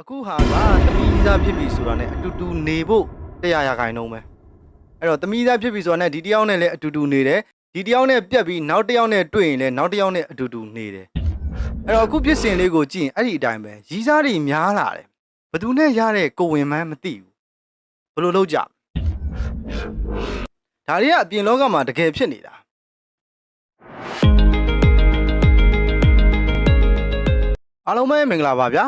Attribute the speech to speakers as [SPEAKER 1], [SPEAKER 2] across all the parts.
[SPEAKER 1] အခုဟာကတမီးသားဖြစ်ပြီဆိုတာနဲ့အတူတူနေဖို့တရားရခိုင်နှုံးပဲအဲ့တော့တမီးသားဖြစ်ပြီဆိုတာနဲ့ဒီတစ်ယောက်နဲ့လည်းအတူတူနေတယ်ဒီတစ်ယောက်နဲ့ပြက်ပြီးနောက်တစ်ယောက်နဲ့တွေ့ရင်လည်းနောက်တစ်ယောက်နဲ့အတူတူနေတယ်အဲ့တော့အခုဖြစ်စဉ်လေးကိုကြည့်ရင်အဲ့ဒီအတိုင်းပဲရီးစားတွေများလာတယ်ဘယ်သူနဲ့ရတဲ့ကိုဝင်မှန်းမသိဘူးဘယ်လိုလုပ်ကြဒါတွေကအပြင်လောကမှာတကယ်ဖြစ်နေတာအားလုံးပဲမင်္ဂလာပါဗျာ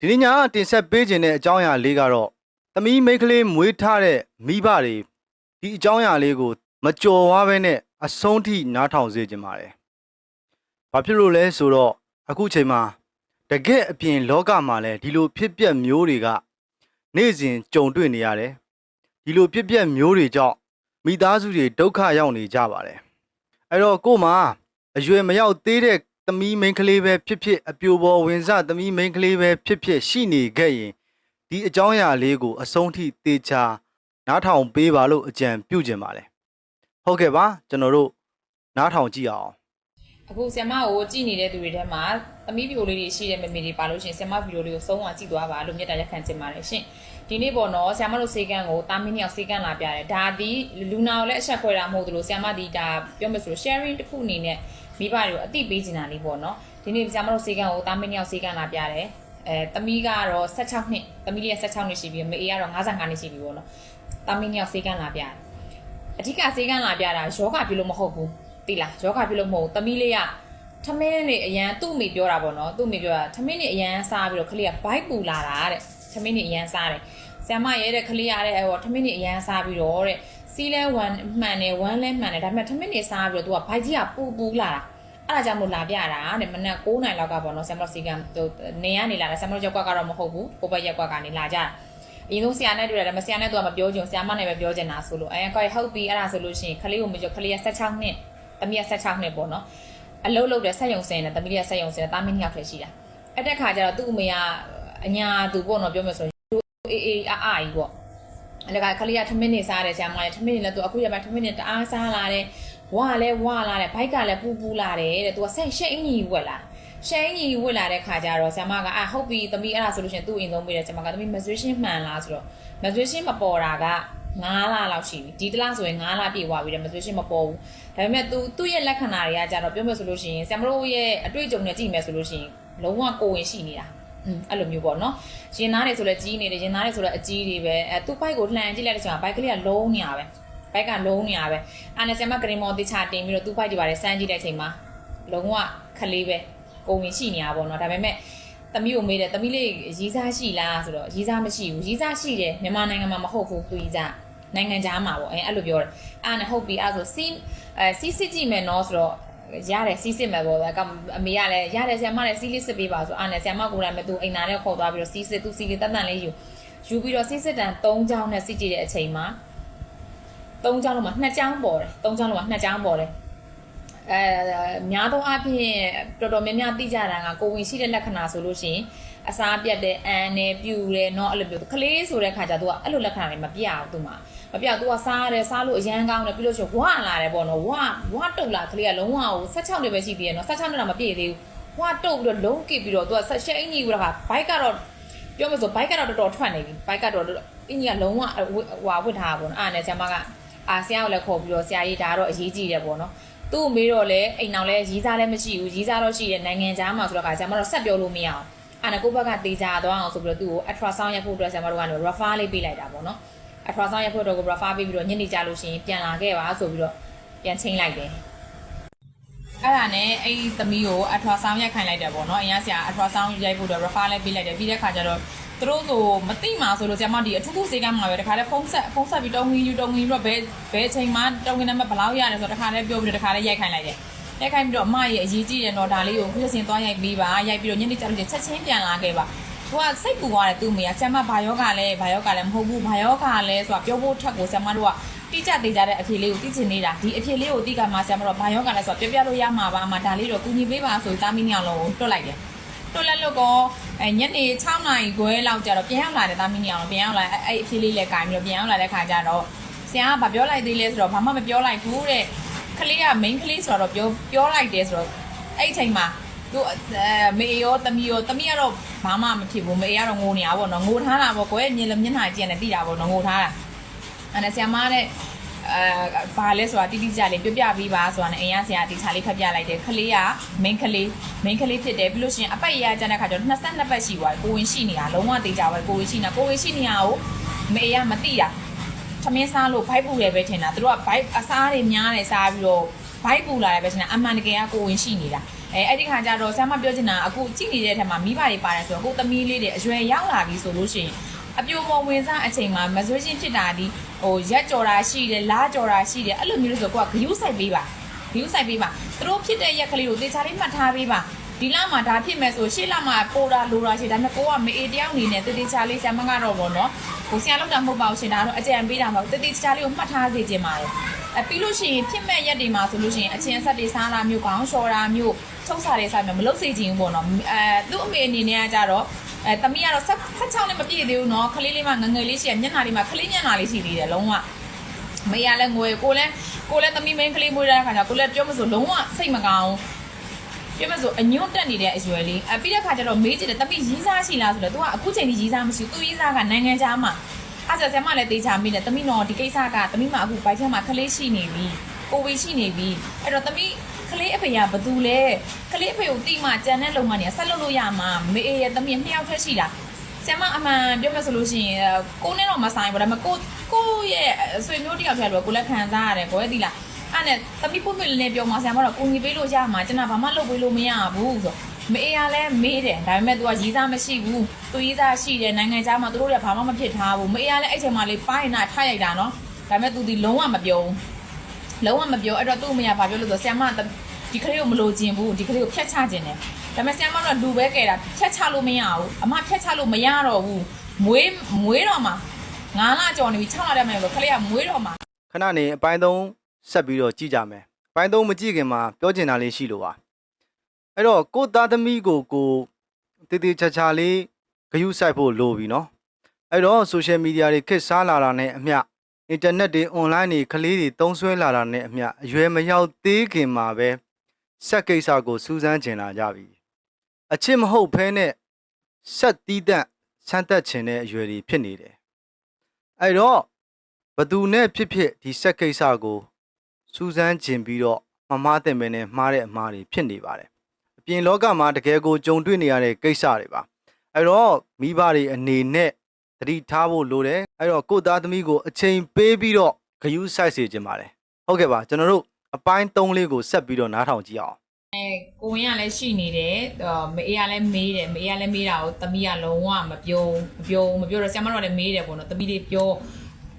[SPEAKER 1] ဒီနေ့ညတင်ဆက်ပေးခြင်းတဲ့အကြောင်းအရာလေးကတော့သမီးမိန်းကလေးမွေးထားတဲ့မိဘတွေဒီအကြောင်းအရာလေးကို မကြော်ဝါပဲနဲ့အဆုံးထိနားထောင်စေခြင်းပါတယ်။ဘာဖြစ်လို့လဲဆိုတော့အခုချိန်မှာတကယ့်အပြင်လောကမှာလည်းဒီလိုဖြစ်ပျက်မျိုးတွေက နေ့စဉ်ကြုံတွေ့နေရတယ်။ဒီလိုဖြစ်ပျက်မျိုးတွေကြောင့်မိသားစုတွေဒုက္ခရောက်နေကြပါတယ်။အဲ့တော့ကို့မှာအရွယ်မရောက်သေးတဲ့ သမီးမိန်းကလေးပဲဖြစ်ဖြစ်အပြိုပေါ်ဝင်စသမီးမိန်းကလေးပဲဖြစ်ဖြစ်ရှိနေခဲ့ရင်ဒီအကြောင်းအရာလေးကို အဆုံးထိသေချာနားထောင်ပေးပါလို့အကြံပြုချင်ပါတယ်ဟုတ်ကဲ့ပါကျွန်တော်တို့နားထောင်ကြည့်အောင်
[SPEAKER 2] အခုဆီယမကိုကြည်နေတဲ့သူတွေထဲမှာသမီးဗီဒီယိုလေးတွေရှိတဲ့မမေတွေပါလို့ရှရင်ဆီယမဗီဒီယိုလေးကိုဆုံးအောင်ကြည့်သွားပါလို့မြတ်တာရက်ခံချင်ပါတယ်ရှင်ဒီနေ့ပေါ့နော်ဆီယမတို့စေကန်းကိုတာမင်းနှစ်ယောက်စေကန်းလာပြတယ်ဒါဒီလူနာကိုလည်းအဆက်ခွဲတာမဟုတ်သလိုဆီယမဒီဒါပြောမယ်ဆိုလို့ sharing တစ်ခုအနေနဲ့ မိဘတွေကိုအသိပေးချင်တာလေးပေါ့နော်ဒီနေ့ဆီယမတို့စေကန်းကိုတာမင်းနှစ်ယောက်စေကန်းလာပြတယ်အဲသမီးကတော့16နှစ်သမီးလေးက16နှစ်ရှိပြီမေအေကတော့55နှစ်ရှိပြီပေါ့နော်တာမင်းနှစ်ယောက်စေကန်းလာပြတယ်အဓိကစေကန်းလာပြတာယောဂပြုလို့မဟုတ်ဘူးတိလားယောဂပြုလို့မဟုတ်ဘူးသမီးလေးကထမင်းနေအရန်သူ့မိပြောတာပေါ့နော်သူ့မိပြောတာထမင်းနေအရန်စားပြီးတော့ခလေးကဘိုက်ပူလာတာတဲ့ ထမင်းနေအရန်စားတယ်ဆ iam မရဲတဲ့ခလေးရတဲ့ဟိုထမင်းနေအရန်စားပြီးတော့တဲ့စီးလဲ1မှန်တယ်1လဲမှန်တယ်ဒါပေမဲ့ထမင်းနေစားပြီးတော့သူကဘိုက်ကြီးကပူပူလာတာအဲ့ဒါကြောင့်မို့လာပြတာတဲ့မနက်9နိုင်လောက်ကပေါ့နော်ဆ iam မစီကံဟိုနေရနေလာတယ်ဆ iam မရက်ကွက်ကတော့မဟုတ်ဘူးကိုဘက်ရက်ကွက်ကနေလာကြတာအရင်ဆုံးဆရာနဲ့တွေ့ရတယ်မဆရာနဲ့သူကမပြောချင်ဆရာမနဲ့ပဲပြောချင်တာဆိုလို့အဲကောဟုတ်ပြီအဲ့ဒါဆိုလို့ရှိရင်ခလေးကိုမကြောခလေးက16နှစ်တမီးက16နှစ်ပေါ့နော်အလုပ်လုပ်တယ်ဆက်ယုံစင်တယ်တမီးကဆက်ယုံစင်တယ်တာမင်းနှစ်ယောက်ထဲရှိတာအဲ့တက်ခါကျတော့သူ့အမေက အညာသူပေါ့နော်ပြောမယ်ဆိုရင်အေးအေးအာအာကြီးပေါ့အဲ့ဒါကခလေးကထမင်းနေစားတယ်ဆရာမလည်းထမင်းနေလည်းသူအခုရပိုင်းထမင်းနေတအားစားလာတယ်ဝါလည်းဝါလာတယ်ဘိုက်ကလည်းပူပူလာတယ်တဲ့သူကဆက်ရှိတ်အင်ကြီးဝက်လာရှိတ်အင်ကြီးဝက်လာတဲ့ခါကျတော့ဆရာမကအာဟုတ်ပြီတမီးအဲ့ဒါဆိုလို့ရှိရင်သူ့အရင်ဆုံးမေးတယ်ဆရာမကတမီးမဆွေးရှင်းမှန်လားဆိုတော့ မဆွေးရှင်းမပေါ်တာက9လလောက်ရှိပြီဒီတစ်လားဆိုရင်9လပြည့်သွားပြီတဲ့မဆွေးရှင်းမပေါ်ဘူးဒါပေမဲ့ तू သူ့ရဲ့လက္ခဏာတွေကကြတော့ပြောမယ်ဆိုလို့ရှိရင်ဆ iam တို့ရဲ့အတွေ့အကြုံနဲ့ကြည့်မယ်ဆိုလို့ရှိရင်လုံးဝကိုယ်ဝင်ရှိနေတာอืม အဲ့လိုမျိုးပေါ့နော်ရင်သားတွေဆိုလဲကြီးနေတယ်ရင်သားတွေဆိုလဲအကြီးတွေပဲအဲသူ့ဘိုက်ကိုလှန်ကြည့်လိုက်တဲ့ချိန်မှာဘိုက်ကလေးကလုံးနေရပဲဘိုက်ကလုံးနေရပဲအာနဲ့ဆ iam ကဂရင်မော်တိချတင်ပြီးတော့သူ့ဘိုက်တွေပါတယ်စမ်းကြည့်တဲ့ချိန်မှာလုံးဝခလေးပဲကိုယ်ဝင်ရှိနေရပါတော့နော်ဒါပေမဲ့သမီးကိုမေးတယ်သမီးလေးရီးစားရှိလားဆိုတော့ရီးစားမရှိဘူးရီးစားရှိတယ်မြန်မာနိုင်ငံမှာမဟုတ်ဘူးသူရီးစားနိုင်ငံခြားမှာပေါ့အဲအဲ့လိုပြောတယ်အဲ့နဲ့ဟုတ်ပြီအဲ့ဆိုစီးအဲစီးစစ်ကြည့်မယ်နော်ဆိုတော့ ရတယ်စီးစစ်မယ်ပေါ့ဗျာအမေကလည်းရတယ်ဆရာမလည်းစီးလေးစစ်ပေးပါဆိုအဲ့နဲ့ဆရာမကိုယ်တိုင်မသူအိမ်နာနဲ့ခေါ်သွားပြီးတော့စီးစစ်သူစီးလေးတတ်တန်လေးယူယူပြီးတော့စီးစစ်တန်၃ချောင်းနဲ့စစ်ကြည့်တဲ့အချိန်မှာ၃ချောင်းလုံးမှာ2ချောင်းပေါ်တယ်၃ချောင်းလုံးမှာ2ချောင်းပေါ်တယ်အဲများသောအားဖြင့်တော်တော်များများသိကြတာကကိုဝင်ရှိတဲ့လက္ခဏာဆိုလို့ရှိရင် အစားပြတ်တဲ့အန်နဲ့ပြူတယ်เนาะအဲ့လိုမျိုးကလေးဆိုတဲ့ခါကျတော့အဲ့လိုလက္ခဏာတွေမပြဘူးသူမှာမပြသူကစားရတယ်စားလို့အရန်ကောင်းတယ်ပြီးလို့ရှိရင်ဝါလာတယ်ပေါ့နော်ဝါဝါတုတ်လာကလေးကလုံးဝဟို16နှစ်ပဲရှိသေးတယ်เนาะ16နှစ်တော့မပြည့်သေးဘူးဝါတုတ်ပြီးတော့လုံးကစ်ပြီးတော့သူကဆက်ရှက်အင်ကြီးကဘိုက်ကတော့ပြောမယ်ဆိုဘိုက်ကတော့တော်တော်ထွက်နေပြီဘိုက်ကတော့အင်ကြီးကလုံးဝဟွာဝစ်ထားတာပေါ့နော်အဲ့နဲ့ဆရာမကအာဆရာကိုလည်းခေါ်ပြီးတော့ဆရာကြီးဒါကတော့အရေးကြီးတယ်ပေါ့နော် သူ့အမေတော့လည်းအိမ်အောင်လည်းရီးစားလည်းမရှိဘူးရီးစားတော့ရှိတယ်နိုင်ငံခြားမှာဆိုတော့ကဆရာမတော့ဆက်ပြောလို့မရအောင် အဲ့ဒါကိုဘက်ကတေချာသွားအောင်ဆိုပြီးတော့သူ့ကို ultrasound ရိုက်ဖို့အတွက်ဆရာမတို့ကနေ refer လေးပေးလိုက်တာပေါ့နော် ultrasound ရိုက်ဖို့အတွက်ကို refer ပေးပြီးတော့ညနေကြလို့ရှိရင်ပြန်လာခဲ့ပါဆိုပြီးတော့ပြန်ချင်းလိုက်တယ်အဲ့ဒါနဲ့အဲ့ဒီသမီးကို ultrasound ရိုက်ခိုင်းလိုက်တယ်ပေါ့နော်အရင်ကဆရာ ultrasound ရိုက်ဖို့အတွက် refer လေးပေးလိုက်တယ်ပြီးတဲ့ခါကျတော့သူတို့ဆိုမသိမှာဆိုလို့ဆရာမဒီအထူးထူးစေကမ်းမှာပဲတခါတည်းဖုန်းဆက်ဖုန်းဆက်ပြီးတုံးငင်းယူတုံးငင်းယူတော့ဘယ်ဘယ်အချိန်မှတုံးငင်းနံပါတ်ဘယ်လောက်ရတယ်ဆိုတော့တခါတည်းပြောပြီးတော့တခါတည်းရိုက်ခိုင်းလိုက်တယ် ရိုက်ခိုင်းပြီးတော့အမရဲ့အရေးကြီးတယ်တော့ဒါလေးကိုခုစင်သွားရိုက်ပြီးပါရိုက်ပြီးတော့ညနေကျလို့ချက်ချင်းပြန်လာခဲ့ပါသူကစိတ်ပူသွားတယ်သူ့မိကဆရာမဘာယောဂလဲဘာယောဂလဲမဟုတ်ဘူးဘာယောဂလဲဆိုတာပြောဖို့ထက်ကိုဆရာမတို့ကတိကျသေးကြတဲ့အဖြေလေးကိုသိချင်နေတာဒီအဖြေလေးကိုသိကမှဆရာမတို့ဘာယောဂလဲဆိုတာပြောပြလို့ရမှာပါအမဒါလေးတော့ကူညီပေးပါဆိုတာမီနီအောင်လုံးကိုတွတ်လိုက်တယ်တွတ်လက်လို့ကောအဲညနေ6နာရီခွဲလောက်ကျတော့ပြန်ရောက်လာတယ်သားမီးနေအောင်ပြန်ရောက်လာအဲ့အဲ့အဖြေလေးလည်းကင်ပြီးတော့ပြန်ရောက်လာတဲ့ခါကျတော့ဆရာကဗပြောလိုက်သေးလဲဆိုတော့ဘာမှမပြောလိုက်ဘူးတဲ့ ခလေးက main ခလေးဆိုတော့ပြောပြောလိုက်တယ်ဆိုတော့အဲ့အချိန်မှာသူအဲမေရောတမီရောတမီကတော့ဘာမှမဖြစ်ဘူးမေကတော့ငိုနေတာပေါ့နော်ငိုထားတာပေါ့ကိုယ့်ရဲ့မျက်လုံးမျက်နှာကြည့်နေတိတာပေါ့နော်ငိုထားတာအဲ့ဒါဆရာမနဲ့အဲဘာလဲဆိုတာတိတိကျကျလေးပြပြပြီးပါဆိုတာနဲ့အိမ်ကဆရာတီချာလေးဖတ်ပြလိုက်တယ်ခလေးက main ခလေး main ခလေးဖြစ်တယ်ပြီးလို့ရှိရင်အပတ်ရကျတဲ့ခါကျတော့22ပတ်ရှိသွားတယ်ကိုဝင်ရှိနေတာလုံးဝတေချာပဲကိုဝင်ရှိနေတာကိုဝင်ရှိနေတာကိုမေကမတိတာ သမင်းစားလို့ဘိုက်ပူတယ်ပဲထင်တာသူတို့ကဘိုက်အစားတွေများတယ်စားပြီးတော့ဘိုက်ပူလာတယ်ပဲထင်တာအမှန်တကယ်ကကိုဝင်ရှိနေတာအဲအဲ့ဒီခါကျတော့ဆရာမပြောချင်တာအခုကြည့်နေတဲ့ထက်မှာမိဘတွေပါတယ်ဆိုတော့ကိုသမီးလေးတွေအရွယ်ရောက်လာပြီဆိုလို့ရှိရင်အပြိုမဝင်စားအချိန်မှာမဆွေးချင်းဖြစ်တာဒီဟိုရက်ကြော်တာရှိတယ်လားကြော်တာရှိတယ်အဲ့လိုမျိုးလို့ဆိုကိုကဂယုစိုက်ပေးပါဂယုစိုက်ပေးပါသူတို့ဖြစ်တဲ့ရက်ကလေးကိုသေချာလေးမှတ်ထားပေးပါဒီလမှာဒါဖြစ်မဲ့ဆိုရှေ့လမှာပိုတာလိုတာရှိဒါပေမဲ့ကိုကမေအေတယောက်အနေနဲ့တေတေချာလေးဆရာမကတော့ဗောနော် ဟိုဆရာလောက်တာမဟုတ်ပါဘူးရှင်ဒါတော့အကြံပေးတာမဟုတ်တတိချာလေးကိုမှတ်ထားစေချင်ပါတယ်အပြီးလို့ရှိရင်ဖြစ်မဲ့ရက်တွေမှာဆိုလို့ရှိရင်အချင်းဆက်တွေစားလာမျိုးကောင်းရှော်တာမျိုးထုတ်စားတွေစားမျိုးမလုပ်စေချင်ဘူးပေါ့နော်အဲသူ့အမေအနေနဲ့ကကြတော့အဲတမီးကတော့16နဲ့မပြည့်သေးဘူးနော်ခလေးလေးမှငငယ်လေးရှိရမျက်နှာလေးမှခလေးမျက်နှာလေးရှိသေးတယ်လုံးဝမေရလည်းငွေကိုလည်းကိုလည်းတမီးမင်းကလေးမွေးတဲ့အခါကျကိုလည်းပြောမစို့လုံးဝစိတ်မကောင်းဘူး ပြောမစို့အညွတ်တက်နေတဲ့အရွယ်လေးအပြီးတဲ့ခါကျတော့မေးကြည့်တယ်တမီးရီးစားရှိလားဆိုတော့ तू ကအခုချိန်ကြီးရီးစားမရှိဘူး तू ရီးစားကနိုင်ငံခြားမှာအဲ့ဒါဆရာမလည်းတေချာမိတယ်တမီးတော့ဒီကိစ္စကတမီးမအခုဘိုက်ထဲမှာခလေးရှိနေပြီကိုဝေရှိနေပြီအဲ့တော့တမီးခလေးအဖေကဘသူလဲခလေးအဖေကိုတိမှကြံတဲ့လုံမနေဆက်လုပ်လို့ရမှာမေအေးရဲ့တမီးနှစ်ယောက်ထက်ရှိတာဆ iam အမှန်ပြောမယ်ဆိုလို့ရှိရင်ကိုနဲ့တော့မဆိုင်ဘူးဒါပေမဲ့ကိုကိုရဲ့ဆွေမျိုးတယောက်တည်းလို့ကိုလည်းခံစားရတယ်ကိုရဲ့ဒီလား အဲ့နဲ့သမီးပွင့်ပွင့်လေးလေးပြောမှာဆ iam ကတော့ကိုကြီးပေးလို့ရမှာကျွန်တော်ဘာမှလုပ်ပေးလို့မရဘူးဆိုမေးရလဲမေးတယ်ဒါပေမဲ့ तू ကရီးစားမရှိဘူးသူရီးစားရှိတယ်နိုင်ငံခြားမှာသူတို့တွေကဘာမှမဖြစ်ထားဘူးမေးရလဲအဲ့ချိန်မှာလေးပိုင်းနာထားရိုက်တာနော်ဒါပေမဲ့ तू ဒီလုံးဝမပြောဘူးလုံးဝမပြောအဲ့တော့သူ့အမေကဘာပြောလို့ဆိုဆ iam ဒီကလေးကိုမလိုချင်ဘူးဒီကလေးကိုဖျက်ချခြင်းတယ်ဒါပေမဲ့ဆ iam ကတော့လူပဲကဲတာဖျက်ချလို့မရဘူးအမဖျက်ချလို့မရတော့ဘူးမွေးမွေးတော့မှာ9လကြော်နေပြီ6လတည်းမယ်လို့ကလေးကမွေးတော့မှာ
[SPEAKER 1] ခဏနေအပိုင်းသုံး ဆက်ပြီးတော့ကြည့်ကြမယ်အပိုင်းသုံးမကြည့်ခင်မှာပြောချင်တာလေးရှိလို့ပါအဲ့တော့ကိုသားသမီးကိုကိုတည်တည်ချာချာလေးဂယုစိုက်ဖို့လိုပြီနော်အဲ့တော့ social media တွေခေတ်စားလာတာနဲ့အမျှအင်တာနက်တွေ online တွေကလေးတွေသုံးစွဲလာတာနဲ့အမျှအရွယ်မရောက်သေးခင်မှာပဲစက်ကိစ္စကိုစူးစမ်းကျင်လာကြပြီအချစ်မဟုတ်ဖဲနဲ့ဆက်တီးတန့်ဆန်းသက်ခြင်းတဲ့အရွယ်တွေဖြစ်နေတယ်အဲ့တော့ဘသူနဲ့ဖြစ်ဖြစ်ဒီစက်ကိစ္စကို စူးစမ်းကျင်ပြီးတော့မမားတဲ့မဲနဲ့မှားတဲ့အမှားတွေဖြစ်နေပါတယ်အပြင်လောကမှာတကယ်ကိုကြုံတွေ့နေရတဲ့ကိစ္စတွေပါအဲ့တော့မိဘတွေအနေနဲ့သတိထားဖို့လိုတယ်အဲ့တော့ကိုယ့်သားသမီးကိုအချိန်ပေးပြီးတော့ဂယုစိုက်စေခြင်းပါတယ်ဟုတ်ကဲ့ပါကျွန်တော်တို့အပိုင်း၃လေးကိုဆက်ပြီးတော့နားထောင်ကြည့်အောင်
[SPEAKER 2] အဲကိုဝင်ကလည်းရှိနေတယ်အော်မေအေးကလည်းမေးတယ်မေအေးကလည်းမေးတာကိုသမီးကလုံးဝမပြောမပြောမပြောတော့ဆ iam တော့လည်းမေးတယ်ပေါ့နော်သမီးလေးပြော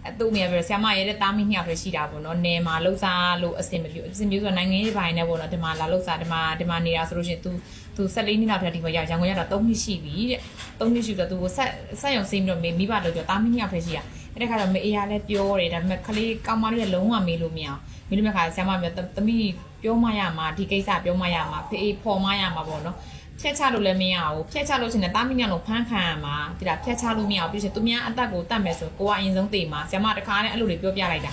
[SPEAKER 2] အဲသူ့အမေကပြောဆ iam ရဲ့တဲ့တာမီးနှစ်ယောက်ပဲရှိတာပေါ့နော်နေမှာလှုပ်ရှားလို့အစင်မပြေအစင်ပြေဆိုတော့နိုင်ငံရေးပိုင်းနဲ့ပေါ့နော်ဒီမှာလာလှုပ်ရှားဒီမှာဒီမှာနေတာဆိုလို့ရှိရင် तू तू 14နှစ်လောက်တည်းဒီမှာရောက်ရန်ကုန်ရောက်တော့3နှစ်ရှိပြီတဲ့3နှစ်ရှိတော့ तू ကိုဆက်ဆက်ရုံစိမ့်ပြီးတော့မေမိဘလို့ပြောတာမီးနှစ်ယောက်ပဲရှိတာအဲ့ဒါခါတော့မေအေးကလည်းပြောတယ်ဒါပေမဲ့ခလေးကောင်းမလေးကလုံးဝမေးလို့မရအောင်မေးလို့မခါဆ iam ပြောသမီးပြောမှရမှာဒီကိစ္စပြောမှရမှာဖေးဖော်မှရမှာပေါ့နော် ဖြတ်ချလို့လည်းမရဘူးဖြတ်ချလို့ရှိရင်တာမီညလုံးဖမ်းခံရမှာတိတာဖြတ်ချလို့မရဘူးပြီးရင်သူများအသက်ကိုတတ်မယ်ဆိုကိုကအရင်ဆုံးသိမှာဆ iam တခါနဲ့အဲ့လိုတွေပြောပြလိုက်တာ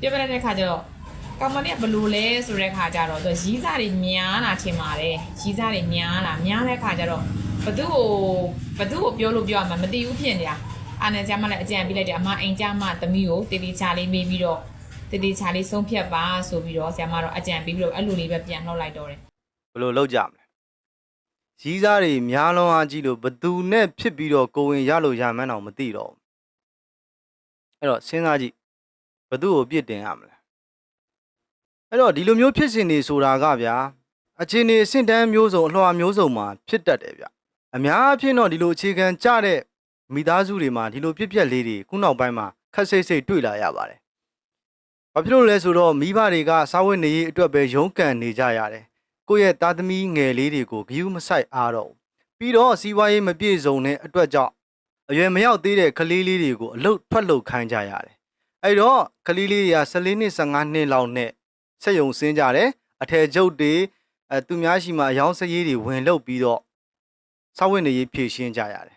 [SPEAKER 2] ပြောပြလိုက်တဲ့ခါကျတော့ကောင်မလေးကဘလို့လဲဆိုတဲ့ခါကျတော့သူရီးစားတွေများလာထင်ပါတယ်ရီးစားတွေများလာများတဲ့ခါကျတော့ဘသူ့ကိုဘသူ့ကိုပြောလို့ပြောရမှာမသိဘူးဖြစ်နေတာအာနဲ့ဆ iam လည်းအကြံပေးလိုက်တယ်အမအိမ်ကြမှာသမီးကိုတေတီချာလေးမေးပြီးတော့တေတီချာလေးဆုံးဖြတ်ပါဆိုပြီးတော့ဆ iam တော့အကြံပေးပြီးတော့အဲ့လိုလေးပဲပြန်လှောက်လိုက်တော့တယ်
[SPEAKER 1] ဘယ်လိုလုပ်ကြမလဲ ရီးစားတွေများလွန်အားကြီးလို့ဘသူနဲ့ဖြစ်ပြီးတော့ကိုဝင်ရလို့ရမှန်းတော့မသိတော့ဘူးအဲ့တော့စဉ်းစားကြည့်ဘသူ့ကိုပြစ်တင်ရမလဲအဲ့တော့ဒီလိုမျိုးဖြစ်စဉ်တွေဆိုတာကဗျာအခြေအနေအဆင့်တန်းမျိုးစုံအလွှာမျိုးစုံမှာဖြစ်တတ်တယ်ဗျအများအဖြစ်တော့ဒီလိုအခြေခံကြတဲ့မိသားစုတွေမှာဒီလိုပြစ်ပြက်လေးတွေခုနောက်ပိုင်းမှာခက်စိတ်စိတ်တွေ့လာရပါတယ်ဘာဖြစ်လို့လဲဆိုတော့မိဘတွေကစားဝတ်နေရေးအတွက်ပဲရုန်းကန်နေကြရတယ် ကိုယ့်ရဲ့သားသမီးငယ်လေးတွေကိုဂယုမဆိုင်အားတော့ဘူးပြီးတော့စီးပွားရေးမပြည့်စုံတဲ့အတွက်ကြောင့်အရွယ်မရောက်သေးတဲ့ကလေးလေးတွေကိုအလုတ်ထွက်လုတ်ခိုင်းကြရတယ်အဲ့တော့ကလေးလေးတွေက14နှစ်15နှစ်လောက်နဲ့ဆက်ယုံစင်းကြတယ်အထည်ချုပ်တွေအဲသူများရှိမှအယောင်းစရေးတွေဝင်လုတ်ပြီးတော့စောက်ဝင်နေရေးဖြည့်ရှင်းကြရတယ်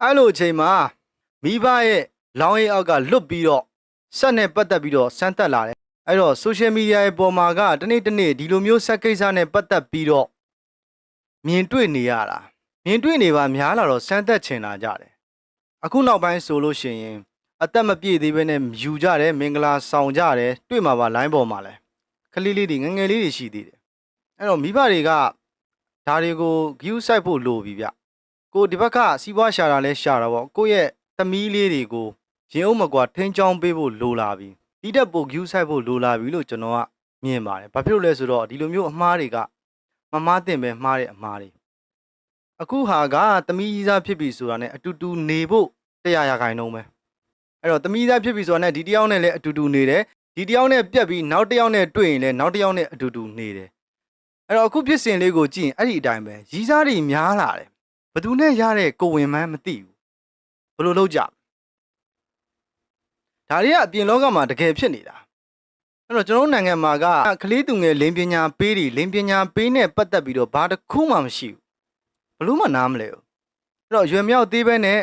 [SPEAKER 1] အဲ့လိုအချိန်မှာမိဘရဲ့လောင်းရိပ်အောက်ကလွတ်ပြီးတော့ဆက်နဲ့ပတ်သက်ပြီးတော့စမ်းသက်လာတယ် အဲ့တော့ social media ရဲ့ပေါ်မှာကတနေ့တနေ့ဒီလိုမျိုးဆက်ကိစ္စနဲ့ပတ်သက်ပြီးတော့မြင်တွေ့နေရတာမြင်တွေ့နေပါများလာတော့စမ်းသက်ချင်လာကြတယ်အခုနောက်ပိုင်းဆိုလို့ရှိရင်အသက်မပြည့်သေးဘဲနဲ့ယူကြတယ်မင်္ဂလာဆောင်ကြတယ်တွေ့မှာပါလိုင်းပေါ်မှာလဲခလေးလေးတွေငယ်ငယ်လေးတွေရှိသေးတယ်အဲ့တော့မိဘတွေကဒါတွေကို view site ဖို့လိုပြီဗျကိုဒီဘက်ကစီးပွားရှာတာလဲရှာတာပေါ့ကိုယ့်ရဲ့သမီးလေးတွေကိုရင်အုပ်မကွာထိန်းချောင်းပေးဖို့လိုလာပြီ ဒီတက်ပို view site ဖို့လိုလာပြီလို့ကျွန်တော်ကမြင်ပါတယ်ဘာဖြစ်လို့လဲဆိုတော့ဒီလိုမျိုးအမှားတွေကမမားတင်ပဲမှားတဲ့အမှားတွေအခုဟာကသမီးကြီးစားဖြစ်ပြီဆိုတာနဲ့အတူတူနေဖို့တရားရခိုင်နှုံးပဲအဲ့တော့သမီးသားဖြစ်ပြီဆိုတာနဲ့ဒီတယောက်နဲ့လည်းအတူတူနေတယ်ဒီတယောက်နဲ့ပြက်ပြီးနောက်တစ်ယောက်နဲ့တွေ့ရင်လည်းနောက်တစ်ယောက်နဲ့အတူတူနေတယ်အဲ့တော့အခုဖြစ်စဉ်လေးကိုကြည့်ရင်အဲ့ဒီအတိုင်းပဲရီးစားတွေများလာတယ်ဘသူနဲ့ရတဲ့ကိုဝင်မှန်းမသိဘူးဘယ်လိုလုပ်ကြလဲ ဒါတွေကအပြင်လောကမှာတကယ်ဖြစ်နေတာအဲ့တော့ကျွန်တော်တို့နိုင်ငံမှာကကလေးသူငယ်လိန်ပညာပေးတွေလိန်ပညာပေးနဲ့ပတ်သက်ပြီးတော့ဘာတစ်ခုမှမရှိဘူးဘလို့မှနားမလဲဘူးအဲ့တော့ရွယ်မြောက်သေးပဲနဲ့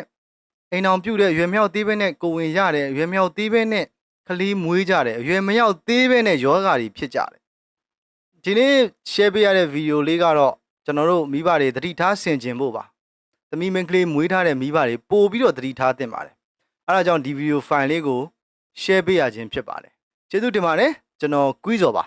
[SPEAKER 1] အိမ်အောင်ပြုတ်တဲ့ရွယ်မြောက်သေးပဲနဲ့ကိုဝင်ရတဲ့ရွယ်မြောက်သေးပဲနဲ့ကလေးမွေးကြတယ်ရွယ်မရောက်သေးပဲနဲ့ယောဂါတွေဖြစ်ကြတယ်ဒီနေ့ share ပေးရတဲ့ဗီဒီယိုလေးကတော့ကျွန်တော်တို့မိဘတွေသတိထားဆင်ခြင်ဖို့ပါသမီးမင်းကလေးမွေးထားတဲ့မိဘတွေပို့ပြီးတော့သတိထားသင့်ပါတယ် အဲဒါကြောင့်ဒီဗီဒီယို file လေးကို share ပေးရခြင်းဖြစ်ပါတယ်ကျေးဇူးတင်ပါတယ်ကျွန်တော်ကွီးစော်ပါ